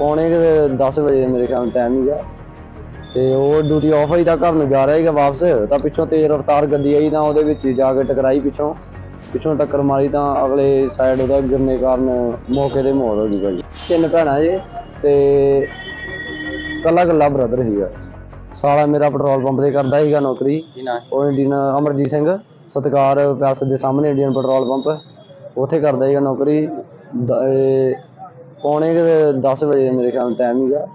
ਪੌਣੇ 10 ਵਜੇ ਮੇਰੇ ਖਿਆਲ ਟਾਈਮ ਸੀਗਾ। ਤੇ ਉਹ ਡਿਊਟੀ ਆਫ ਹੋਈ ਤਾਂ ਘਰ ਨੂੰ ਜਾ ਰਿਹਾ ਸੀਗਾ ਵਾਪਸ ਤਾਂ ਪਿੱਛੋਂ ਤੇਜ਼ ਰਫ਼ਤਾਰ ਗੱਡੀ ਆਈ ਤਾਂ ਉਹਦੇ ਵਿੱਚ ਹੀ ਜਾ ਕੇ ਟਕਰਾਈ ਪਿੱਛੋਂ। ਪਿੱਛੋਂ ਟੱਕਰ ਮਾਰੀ ਤਾਂ ਅਗਲੇ ਸਾਈਡ ਉਹਦਾ ਗਿਰਨੇ ਕਾਰਨ ਮੌਕੇ ਤੇ ਮੌਤ ਹੋ ਗਈ ਭਾਜੀ। ਤਿੰਨ ਭੈਣਾਂ ਜੇ ਤੇ ਕੱਲਾ ਕੱਲਾ ਬ੍ਰਦਰ ਸੀਗਾ। ਸਾਲਾ ਮੇਰਾ ਪੈਟਰੋਲ ਪੰਪ ਤੇ ਕਰਦਾ ਸੀਗਾ ਨੌਕਰੀ। ਉਹ ਇੰਡੀਅਨ ਅਮਰਜੀਤ ਸਿੰਘ ਸਤਕਾਰ ਪੈਲਸ ਦੇ ਸਾਹਮਣੇ ਇੰਡੀਅਨ ਪੈਟਰੋਲ ਪੰਪ ਉੱਥੇ ਕਰਦਾ ਸੀਗਾ ਨੌਕਰੀ। ਪੌਣੇ 10 ਵਜੇ ਮੇਰੇ ਖਿਆਲ ਟਾਈਮ ਸੀਗਾ।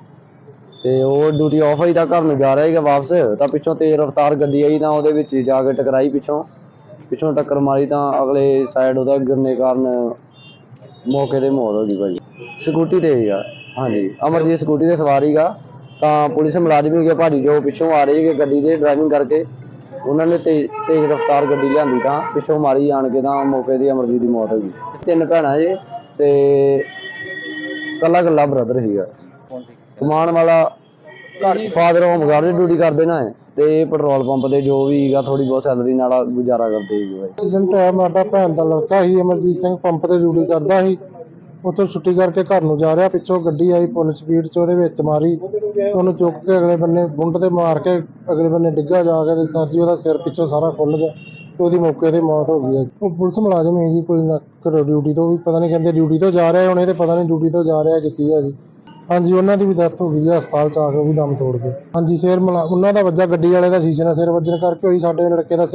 ਤੇ ਉਹ ਡਿਊਟੀ ਆਫ ਹੋਈ ਤਾਂ ਘਰ ਨੂੰ ਜਾ ਰਿਹਾ ਸੀਗਾ ਵਾਪਸ, ਤਾਂ ਪਿੱਛੋਂ ਤੇਜ਼ ਰਫ਼ਤਾਰ ਗੱਡੀ ਆਈ ਤਾਂ ਉਹਦੇ ਵਿੱਚ ਜਾ ਕੇ ਟਕਰਾਈ ਪਿੱਛੋਂ। ਪਿੱਛੋਂ ਟੱਕਰ ਮਾਰੀ ਤਾਂ ਅਗਲੇ ਸਾਈਡ ਉਹਦਾ ਗਿਰਨੇ ਕਾਰਨ ਮੌਕੇ ਤੇ ਮੌਤ ਹੋ ਗਈ ਭਾਜੀ। ਸਕੂਟੀ ਤੇ ਸੀਗਾ, ਹਾਂਜੀ, ਅਮਰਜੀਤ ਸਕੂਟੀ ਤੇ ਸਵਾਰੀਗਾ ਤਾਂ ਪੁਲਿਸ ਮੁਲਾਜ਼ਮ ਸੀਗੇ ਭਾਜੀ ਜੋ ਪਿੱਛੋਂ ਆ ਰਹੇ ਸੀਗੇ ਗੱਡੀ ਦੇ ਡਰਾਈਵਿੰਗ ਕਰਕੇ। ਉਹਨਾਂ ਨੇ ਤੇਜ਼ ਤੇਜ਼ ਰਫ਼ਤਾਰ ਗੱਡੀ ਲਿਆਂਦੀ ਤਾਂ ਪਿੱਛੋਂ ਮਾਰੀ ਆਣ ਕੇ ਤਾਂ ਮੌਕੇ ਤੇ ਅਮਰਜੀਤ ਦੀ ਮੌਤ ਹੋ ਗਈ। ਤਿੰਨ ਭੈਣਾਂ ਜੇ ਤੇ ਕੱਲਾ ਕੱਲਾ ਬ੍ਰਦਰ ਸੀਗਾ। ਕਮਾਉਣ ਵਾਲਾ ਫਾਦਰ ਹੋਮ ਗਾਰਡ ਦੀ ਡਿਊਟੀ ਕਰਦੇ ਨਾ ਇਹ, ਤੇ ਪੈਟਰੋਲ ਪੰਪ ਤੇ ਜੋ ਵੀ ਹੈਗਾ ਥੋੜੀ ਬਹੁਤ ਸੈਲਰੀ ਨਾਲ ਗੁਜ਼ਾਰਾ ਕਰਦੇ ਸੀਗੇ ਭਾਈ ਐਕਸੀਡੈਂਟ ਹੋਇਆ ਸਾਡਾ ਭੈਣ ਦਾ ਲੜਕਾ ਸੀ ਅਮਰਜੀਤ ਸਿੰਘ ਪੰਪ ਤੇ ਡਿਊਟੀ ਕਰਦਾ ਸੀ। ਉੱਥੋਂ ਛੁੱਟੀ ਕਰਕੇ ਘਰ ਨੂੰ ਜਾ ਰਿਹਾ ਪਿੱਛੋਂ ਗੱਡੀ ਆਈ ਫੁੱਲ ਸਪੀਡ 'ਚ ਉਹਦੇ ਵਿੱਚ ਮਾਰੀ। ਉਹਨੂੰ ਚੁੱਕ ਕੇ ਅਗਲੇ ਬੰਨੇ ਬੁੰਡ ਤੇ ਮਾਰ ਕੇ ਅਗਲੇ ਬੰਨੇ ਡਿੱਗਾ ਜਾ ਕੇ ਤੇ ਸਰ ਜੀ ਉਹਦਾ ਸਿਰ ਪਿੱਛੋਂ ਸਾਰਾ ਖੁੱਲ ਗਿਆ। ਤੇ ਉਹਦੀ ਮੌਕੇ ਤੇ ਮੌਤ ਹੋ ਗਈ ਹੈ। ਉਹ ਪੁਲਿਸ ਮੁਲਾਜ਼ਮ ਹੈ ਜੀ, ਕੋਈ ਨਾ, ਘਰੋਂ ਡਿਊਟੀ ਤੋਂ ਵੀ ਪਤਾ ਨਹੀਂ ਕਹਿੰਦੇ ਡਿਊਟੀ ਤੋਂ ਜਾ ਰਿਹਾ ਹੁਣ ਤੇ ਪਤਾ ਨਹੀਂ ਡਿਊਟੀ ਤੋਂ ਜਾ ਰਿਹਾ ਜੀ ਕੀ ਹੈ ਜੀ। ਹਾਂਜੀ, ਉਹਨਾਂ ਦੀ ਵੀ ਡੈਥ ਹੋ ਗਈ ਹੈ ਹਸਪਤਾਲ ਚ ਆ ਕੇ ਉਹ ਵੀ ਦਮ ਤੋੜ ਗਏ। ਹਾਂਜੀ, ਸਿਰ ਮੁਲਾ, ਉਹਨਾਂ ਦਾ ਵੱਜਾ ਗੱਡੀ ਵਾਲੇ ਦਾ ਸ਼ੀਸ਼ੇ ਨਾਲ ਸਿਰ ਵੱਜਣ ਕਰਕੇ ਹੋਈ ਸਾਡੇ ਲੜਕੇ ਦਾ ਸਿਰ